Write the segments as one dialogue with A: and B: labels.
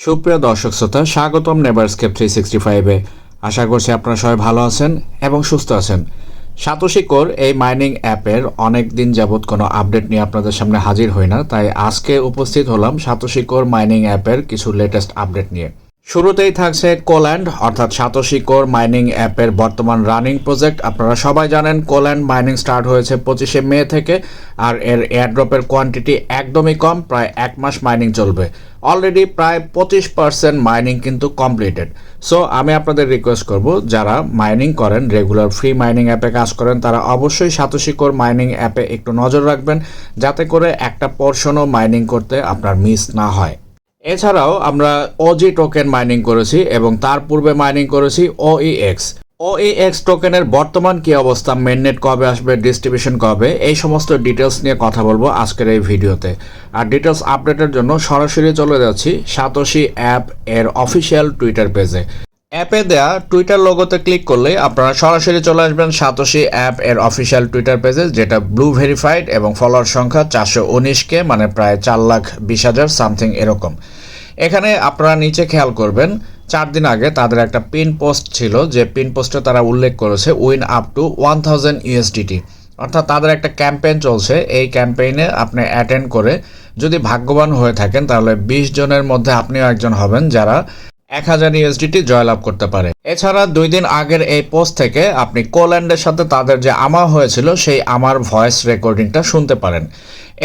A: সুপ্রিয় দর্শক শ্রোতা, স্বাগতম নেভারস্কেপ থ্রি সিক্সটি ফাইভে আশা করছি আপনারা সবাই ভালো আছেন এবং সুস্থ আছেন। সাতোশি কোর এই মাইনিং অ্যাপের অনেক দিন যাবৎ কোনো আপডেট নিয়ে আপনাদের সামনে হাজির হই না, তাই আজকে উপস্থিত হলাম সাতোশি কোর মাইনিং অ্যাপের কিছু লেটেস্ট আপডেট নিয়ে। শুরুতেই থাকছে কোল্যান্ড অর্থাৎ সাতোশি কোর মাইনিং অ্যাপের বর্তমান রানিং প্রজেক্ট আপনারা সবাই জানেন কোল্যান্ড মাইনিং স্টার্ট হয়েছে পঁচিশে মে থেকে, আর এর এয়ারড্রপের কোয়ান্টিটি একদমই কম, প্রায় এক মাস মাইনিং চলবে। অলরেডি প্রায় পঁচিশ পার্সেন্ট মাইনিং কিন্তু কমপ্লিটেড সো আমি আপনাদের রিকোয়েস্ট করব, যারা মাইনিং করেন রেগুলার ফ্রি মাইনিং অ্যাপে কাজ করেন, তারা অবশ্যই সাতোশি কোর মাইনিং অ্যাপে একটু নজর রাখবেন, যাতে করে একটা পোর্শনও মাইনিং করতে আপনার মিস না হয়। এছাড়াও আমরা ওজি টোকেন মাইনিং করেছি এবং তার পূর্বে মাইনিং করেছি ওইএক্স ওইএক্স টোকেনের বর্তমান কি অবস্থা মেননেট কবে আসবে ডিস্ট্রিবিউশন কবে, এই সমস্ত ডিটেলস নিয়ে কথা বলব আজকের এই ভিডিওতে। আর ডিটেলস আপডেটের জন্য সরাসরি চলে যাচ্ছি সাতোশি অ্যাপ এর অফিসিয়াল টুইটার পেজে অ্যাপে দেয়া টুইটার লোগোতে ক্লিক করলে আপনারা সরাসরি চলে আসবেন সাতোশি অ্যাপ এর অফিসিয়াল টুইটার পেজে যেটা ব্লু ভেরিফাইড এবং ফলোয়ার সংখ্যা চারশো উনিশকে মানে প্রায় চার লাখ বিশ হাজার সামথিং এরকম। এখানে আপনারা নিচে খেয়াল করবেন, চার দিন আগে তাদের একটা পিন পোস্ট ছিল, যে পিন পোস্টে তারা উল্লেখ করেছে win up to one thousand USDT অর্থাৎ তাদের একটা ক্যাম্পেইন চলছে, এই ক্যাম্পেইনে আপনি অ্যাটেন্ড করে যদি ভাগ্যবান হয়ে থাকেন, তাহলে বিশ জনের মধ্যে আপনিও একজন হবেন যারা এক হাজার ইউএসডিটি জয়লাভ করতে পারে। এছাড়া দুই দিন আগের এই পোস্ট থেকে আপনি কোল্যান্ডের সাথে তাদের যে আমা হয়েছিল, সেই আমার ভয়েস রেকর্ডিংটা শুনতে পারেন।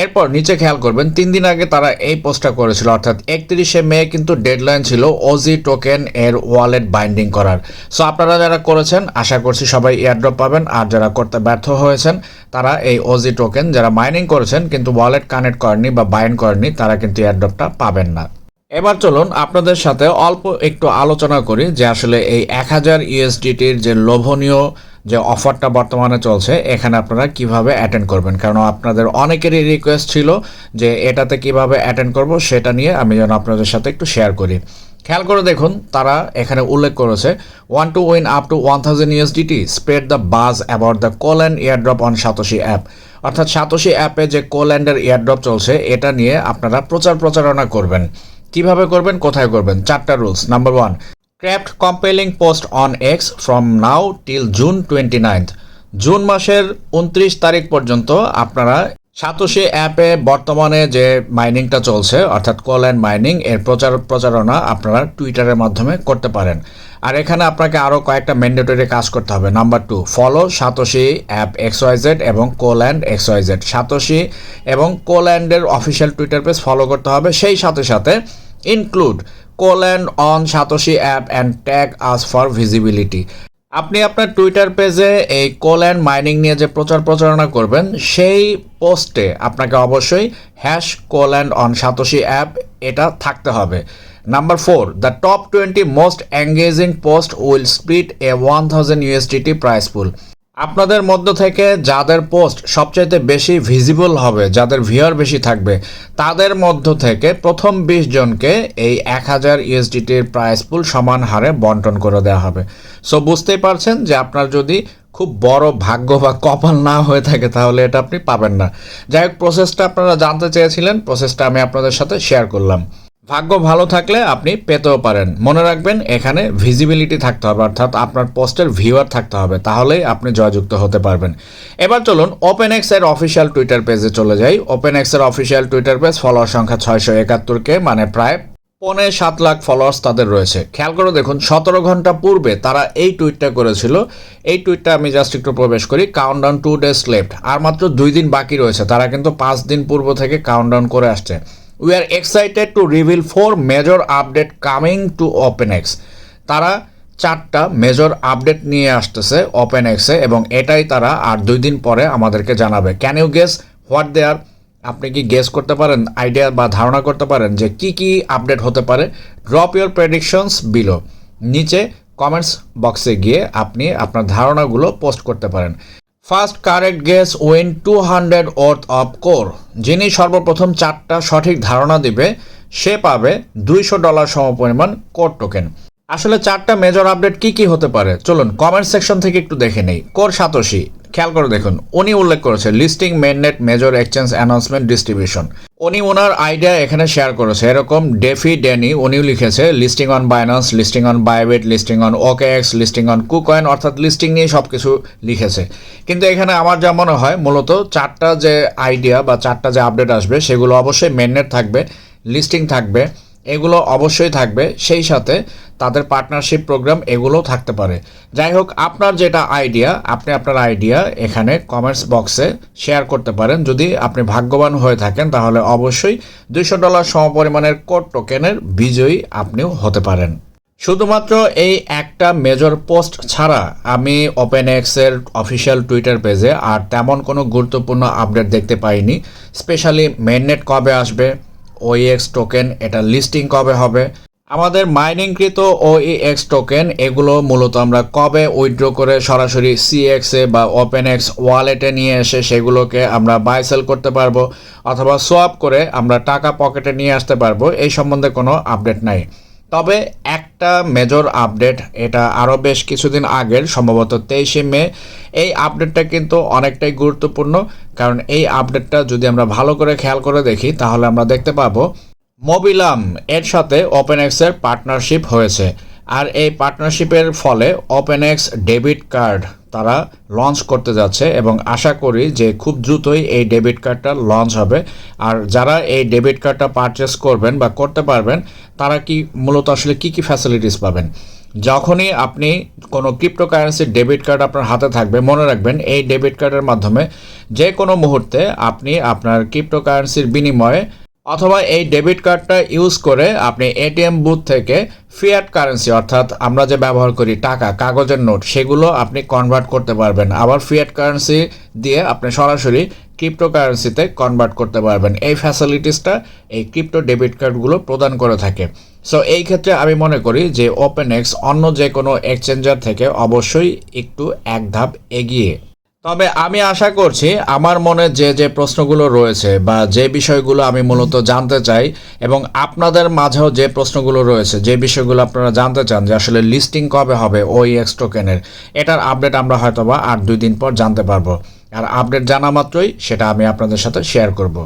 A: এরপর নিচে খেয়াল করবেন, তিন দিন আগে তারা এই পোস্টটা করেছিল, অর্থাৎ একত্রিশে মে কিন্তু ডেডলাইন ছিল ওজি টোকেন এর ওয়ালেট বাইন্ডিং করার। সো আপনারা যারা করেছেন, আশা করছি সবাই এয়ারড্রপ পাবেন, আর যারা করতে ব্যর্থ হয়েছেন, তারা এই ওজি টোকেন যারা মাইনিং করেছেন, কিন্তু ওয়ালেট কানেক্ট করেননি বা বাইন্ড করেননি, তারা কিন্তু এয়ারড্রপটা পাবেন না। এবার চলুন আপনাদের সাথে অল্প একটু আলোচনা করি যে আসলে এই এক হাজার ইউএসডিটির যে লোভনীয় যে অফারটা বর্তমানে চলছে, এখানে আপনারা কীভাবে অ্যাটেন্ড করবেন? কারণ আপনাদের অনেকেরই রিকোয়েস্ট ছিল যে এটাতে কীভাবে অ্যাটেন্ড করব, সেটা নিয়ে আমি যেন আপনাদের সাথে একটু শেয়ার করি। খেয়াল করে দেখুন, তারা এখানে উল্লেখ করেছে one two win up to one thousand USDT spread the buzz about the Coland airdrop on Satoshi app অর্থাৎ সাতোশি অ্যাপে যে কোল্যান্ডের এয়ারড্রপ চলছে, এটা নিয়ে আপনারা প্রচার প্রচারণা করবেন। কীভাবে করবেন, কোথায় করবেন? চারটা rules number one craft compelling post on X from now till June twenty ninth June মাসের উনত্রিশ তারিখ পর্যন্ত আপনারা সাতোশি অ্যাপে বর্তমানে যে মাইনিংটা চলছে, অর্থাৎ কল অ্যান্ড মাইনিং এর প্রচার, প্রচারণা আপনারা টুইটারের মাধ্যমে করতে পারেন। আর এখানে আপনাকে আরও কয়েকটা ম্যান্ডেটরি কাজ করতে হবে। Number two follow Satoshi app XYZ এবং কোল্যান্ড এক্সওয়াইজেড সাতোশি এবং কোল্যান্ডের অফিসিয়াল টুইটার পেজ ফলো করতে হবে। সেই সাথে সাথে include Coland on Satoshi app and tag us for visibility আপনি আপনার টুইটার পেজে এই কোল্যান্ড মাইনিং নিয়ে যে প্রচার প্রচারণা করবেন, সেই পোস্টে আপনাকে অবশ্যই hash Coland on Satoshi app এটা থাকতে হবে। Number four the top twenty most engaging post will split a one thousand USDT price pool আপনাদের মধ্য থেকে যাদের পোস্ট সবচাইতে বেশি ভিজিবল হবে, যাদের ভিউয়ার বেশি থাকবে, তাদের মধ্য থেকে প্রথম বিশ জনকে এই এক হাজার ইউএসডিটির প্রাইস পুল সমান হারে বন্টন করে দেওয়া হবে। সো বুঝতেই পারছেন যে আপনার যদি খুব বড় ভাগ্য বা কপাল না হয়ে থাকে, তাহলে এটা আপনি পাবেন না। যাই হোক প্রসেসটা আপনারা জানতে চেয়েছিলেন প্রসেসটা আমি আপনাদের সাথে শেয়ার করলাম। ভাগ্য ভালো থাকলে আপনি পেতেও পারেন। মনে রাখবেন, এখানে ভিজিবিলিটি থাকতে হবে, অর্থাৎ আপনার পোস্টের ভিউয়ার থাকতে হবে, তাহলেই আপনি জয়যুক্ত হতে পারবেন। এবার চলুন ওপেন এক্সের অফিসিয়াল টুইটার পেজে চলে যাই। ওপেন এক্সের অফিসিয়াল টুইটার পেজ ফলোয়ার সংখ্যা ছয়শো একাত্তরকে মানে প্রায় পৌনে সাত লাখ ফলোয়ার্স তাদের রয়েছে। খেয়াল করে দেখুন, সতেরো ঘণ্টা পূর্বে তারা এই টুইটটা করেছিল। এই টুইটটা আমি জাস্ট একটু প্রবেশ করি কাউন্টডাউন টু ডেজ লেফট আর মাত্র দুই দিন বাকি রয়েছে, তারা কিন্তু পাঁচ দিন পূর্ব থেকে কাউন্টডাউন করে আসছে। We are excited to reveal four major update coming to open X তারা চারটা মেজর আপডেট নিয়ে আসতেছে ওপেন এক্সে এবং এটাই তারা আর দুই দিন পরে আমাদেরকে জানাবে। Can you guess what they are আপনি কি গেস করতে পারেন আইডিয়া বা ধারণা করতে পারেন যে কি কি আপডেট হতে পারে? ড্রপ ইউর প্রেডিকশনস বিলো নিচে কমেন্টস বক্সে গিয়ে আপনি আপনার ধারণাগুলো পোস্ট করতে পারেন। First correct guess win two hundred worth of core, যিনি সর্বপ্রথম চারটা সঠিক ধারণা দিবে, সে পাবে দুইশো ডলার সমপরিমাণ কোর টোকেন। আসলে চারটা মেজর আপডেট কি কি হতে পারে? চলুন কমেন্ট সেকশন থেকে একটু দেখে নেই। Core Satoshi. খেয়াল করে দেখুন, উনি উল্লেখ করেছে listing mainnet major exchange announcement distribution উনি ওনার আইডিয়া এখানে শেয়ার করেছে, এরকম ডেফি ডেনি উনিও লিখেছে listing on Binance listing on Bybit listing on OKX listing on KuCoin অর্থাৎ লিস্টিং নিয়ে সব কিছু লিখেছে। কিন্তু এখানে আমার যা মনে হয়, মূলত চারটা যে আইডিয়া বা চারটা যে আপডেট আসবে, সেগুলো অবশ্যই মেননেট থাকবে লিস্টিং থাকবে এগুলো অবশ্যই থাকবে। সেই সাথে তাদের পার্টনারশিপ প্রোগ্রাম এগুলোও থাকতে পারে। যাই হোক, আপনার যেটা আইডিয়া আপনি আপনার আইডিয়া এখানে কমেন্টস বক্সে শেয়ার করতে পারেন। যদি আপনি ভাগ্যবান হয়ে থাকেন, তাহলে অবশ্যই দুইশো ডলার সমপরিমাণের কোড টোকেনের বিজয়ী আপনিও হতে পারেন। শুধুমাত্র এই একটা মেজর পোস্ট ছাড়া আমি ওপেন এক্সের অফিসিয়াল টুইটার পেজে আর তেমন কোনো গুরুত্বপূর্ণ আপডেট দেখতে পাইনি। স্পেশালি মেননেট কবে আসবে ওইএক্স টোকেন এটা লিস্টিং কবে হবে? আমাদের মাইনিংকৃত ওইএক্স টোকেন এগুলো মূলত আমরা কবে উইথড্র করে সরাসরি সিএক্সে বা ওপেন এক্স ওয়ালেটে নিয়ে এসে সেগুলোকে আমরা বাইসেল করতে পারব অথবা সোয়াপ করে আমরা টাকা পকেটে নিয়ে আসতে পারব, এই সম্বন্ধে কোনো আপডেট নাই। তবে একটা মেজর আপডেট এটা আরও বেশ কিছুদিন আগের, সম্ভবত তেইশে মে। এই আপডেটটা কিন্তু অনেকটাই গুরুত্বপূর্ণ, কারণ এই আপডেটটা যদি আমরা ভালো করে খেয়াল করে দেখি, তাহলে আমরা দেখতে পাবো মোবিলাম এর সাথে ওপেন ওপেনএক্সের পার্টনারশিপ হয়েছে। আর এই পার্টনারশিপের ফলে ওপেন এক্স ডেবিট কার্ড তারা লঞ্চ করতে যাচ্ছে এবং আশা করি যে খুব দ্রুতই এই ডেবিট কার্ডটা লঞ্চ হবে। আর যারা এই ডেবিট কার্ডটা পারচেস করবেন বা করতে পারবেন, তারা কি মূলত আসলে কি কি ফ্যাসিলিটিস পাবেন? যখনই আপনি কোনো ক্রিপ্টোকারেন্সির ডেবিট কার্ড আপনার হাতে থাকবে, মনে রাখবেন এই ডেবিট কার্ডের মাধ্যমে যে কোনো মুহূর্তে আপনি আপনার ক্রিপ্টোকারেন্সির বিনিময়ে অথবা এই ডেবিট কার্ডটা ইউজ করে আপনি এটিএম বুথ থেকে ফিয়াট কারেন্সি, অর্থাৎ আমরা যে ব্যবহার করি টাকা, কাগজের নোট, সেগুলো আপনি কনভার্ট করতে পারবেন। আবার ফিয়াট কারেন্সি দিয়ে আপনি সরাসরি ক্রিপ্টো কারেন্সিতে কনভার্ট করতে পারবেন। এই ফ্যাসিলিটিসটা এই ক্রিপ্টো ডেবিট কার্ডগুলো প্রদান করে থাকে। সো এই ক্ষেত্রে আমি মনে করি যে ওপেন এক্স অন্য যে কোনো এক্সচেঞ্জার থেকে অবশ্যই একটু এক ধাপ এগিয়ে। তবে আমি আশা করছি, আমার মনে যে যে প্রশ্নগুলো রয়েছে বা যে বিষয়গুলো আমি মূলত জানতে চাই এবং আপনাদের মাঝেও যে প্রশ্নগুলো রয়েছে, যে বিষয়গুলো আপনারা জানতে চান যে আসলে লিস্টিং কবে হবে ওই এক্স টোকেনের, এটার আপডেট আমরা হয়তো বা আর দুই দিন পর জানতে পারব। আর আপডেট জানা মাত্রই সেটা আমি আপনাদের সাথে শেয়ার করব।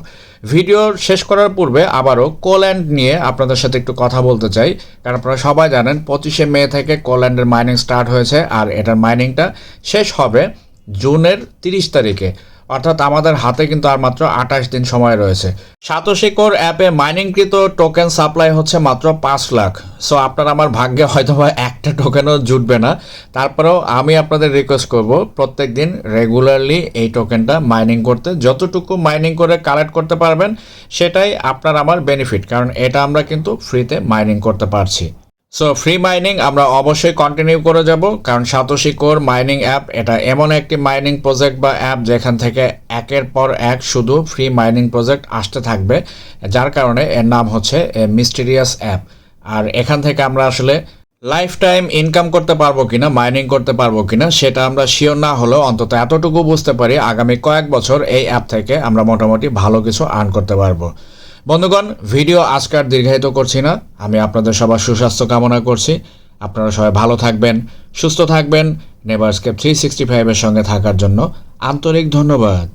A: ভিডিও শেষ করার পূর্বে আবারও কোল্যান্ড নিয়ে আপনাদের সাথে একটু কথা বলতে চাই। কারণ আপনারা সবাই জানেন, পঁচিশে মে থেকে কোল্যান্ডের মাইনিং স্টার্ট হয়েছে আর এটার মাইনিংটা শেষ হবে জুনের তিরিশ তারিখে। অর্থাৎ আমাদের হাতে কিন্তু আর মাত্র আঠাশ দিন সময় রয়েছে। সাতশিকোর অ্যাপে মাইনিংকৃত টোকেন সাপ্লাই হচ্ছে মাত্র পাঁচ লাখ। সো আপনার আমার ভাগ্যে হয়তো বা একটা টোকেনও জুটবে না। তারপরেও আমি আপনাদের রিকোয়েস্ট করব, প্রত্যেক দিন রেগুলারলি এই টোকেনটা মাইনিং করতে। যতটুকু মাইনিং করে কালেক্ট করতে পারবেন, সেটাই আপনার আমার বেনিফিট কারণ এটা আমরা কিন্তু ফ্রিতে মাইনিং করতে পারছি। সো ফ্রি মাইনিং আমরা অবশ্যই কন্টিনিউ করে যাব, কারণ সাতোশি কোর মাইনিং অ্যাপ এটা এমন একটি মাইনিং প্রজেক্ট বা অ্যাপ যেখান থেকে একের পর এক শুধু ফ্রি মাইনিং প্রজেক্ট আসতে থাকবে, যার কারণে এর নাম হচ্ছে মিস্টিরিয়াস অ্যাপ আর এখান থেকে আমরা আসলে লাইফ টাইম ইনকাম করতে পারব কিনা মাইনিং করতে পারব কিনা, সেটা আমরা শিওর না হলেও অন্তত এতটুকু বুঝতে পারি, আগামী কয়েক বছর এই অ্যাপ থেকে আমরা মোটামুটি ভালো কিছু আর্ন করতে পারব। বন্ধুগণ, ভিডিও আজকার দীর্ঘায়িত করছি না। আমি আপনাদের সবার সুস্বাস্থ্য কামনা করছি। আপনারা সবাই ভালো থাকবেন, সুস্থ থাকবেন নেভারস্কেপ থ্রি সিক্সটি ফাইভের সঙ্গে থাকার জন্য আন্তরিক ধন্যবাদ।